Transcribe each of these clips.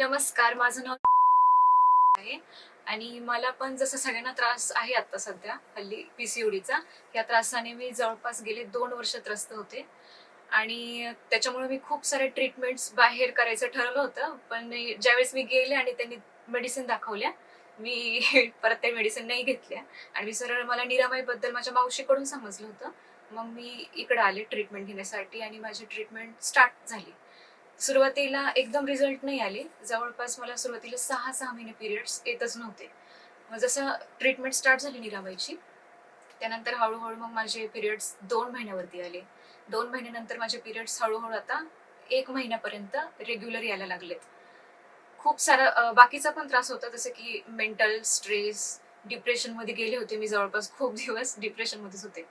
नमस्कार माझं नाव आहे. आणि मला पण जसं सगळ्यांना त्रास आहे आता सध्या हल्ली पीसीओडीचा या त्रासाने मी जवळपास गेले दोन वर्ष त्रस्त होते. आणि त्याच्यामुळे मी खूप सारे ट्रीटमेंट्स बाहेर करायचं ठरवलं होतं पण ज्यावेळेस मी गेले आणि त्यांनी मेडिसिन दाखवल्या मी परत त्या मेडिसिन नाही घेतल्या. आणि मी सरळ मला निरामाईबद्दल माझ्या मावशीकडून समजलं होतं. मग मी इकडे आले ट्रीटमेंट घेण्यासाठी आणि माझी ट्रीटमेंट स्टार्ट झाली. सुरुवातीला एकदम रिझल्ट नाही आले. जवळपास मला सुरुवातीला सहा सहा महिने पिरियड्स येतच नव्हते. मग जसं ट्रीटमेंट स्टार्ट झाली निराबाईची त्यानंतर हळूहळू मग माझे पिरियड्स दोन महिन्यावरती आले. दोन महिन्यानंतर माझे पिरियड्स हळूहळू आता एक महिन्यापर्यंत रेग्युलर यायला लागलेत. खूप सारा बाकीचा पण त्रास होता जसं की मेंटल स्ट्रेस डिप्रेशनमध्ये गेले होते मी जवळपास खूप दिवस डिप्रेशनमध्येच होते.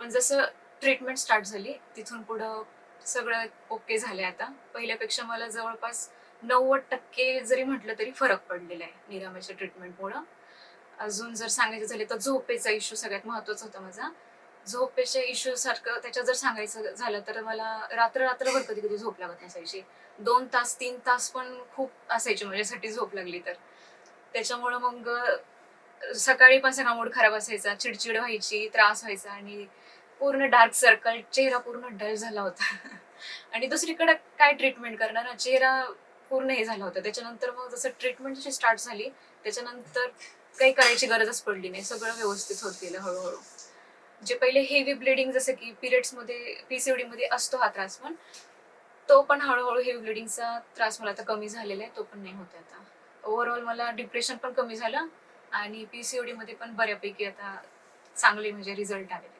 पण जसं ट्रीटमेंट स्टार्ट झाली तिथून पुढं सगळं ओके झालंय आता. पहिल्यापेक्षा मला जवळपास नव्वद टक्के जरी म्हटलं तरी फरक पडलेला आहे निरामयच्या ट्रीटमेंटमुळं अजून जर सांगायचं झाले तर झोपेचा इश्यू सगळ्यात महत्त्वाचा होता माझा. झोपेच्या इश्यू सारखं त्याच्यात जर सांगायचं झालं तर मला रात्र रात्रभर कधी कधी झोप लागत नसायची. दोन तास तीन तास पण खूप असायचे माझ्यासाठी झोप लागली तर. त्याच्यामुळं मग सकाळी पण सगळा मूड खराब असायचा. चिडचिड व्हायची त्रास व्हायचा आणि पूर्ण डार्क सर्कल चेहरा पूर्ण डल झाला होता. आणि दुसरीकडे काय ट्रीटमेंट करणार? ना चेहरा पूर्ण हे झाला होता. त्याच्यानंतर मग जसं ट्रीटमेंट जशी स्टार्ट झाली त्याच्यानंतर काही करायची गरजच पडली नाही. सगळं व्यवस्थित होत गेलं हळूहळू. जे पहिले हेवी ब्लिडिंग जसं की पिरियड्समध्ये पीसीओडी मध्ये असतो हा त्रास पण तो पण हळूहळू हेवी ब्लिडिंगचा त्रास मला आता कमी झालेला आहे तो पण नाही होत आता. ओव्हरऑल मला डिप्रेशन पण कमी झालं आणि पीसीओडी मध्ये पण बऱ्यापैकी आता चांगले म्हणजे रिझल्ट आलेले.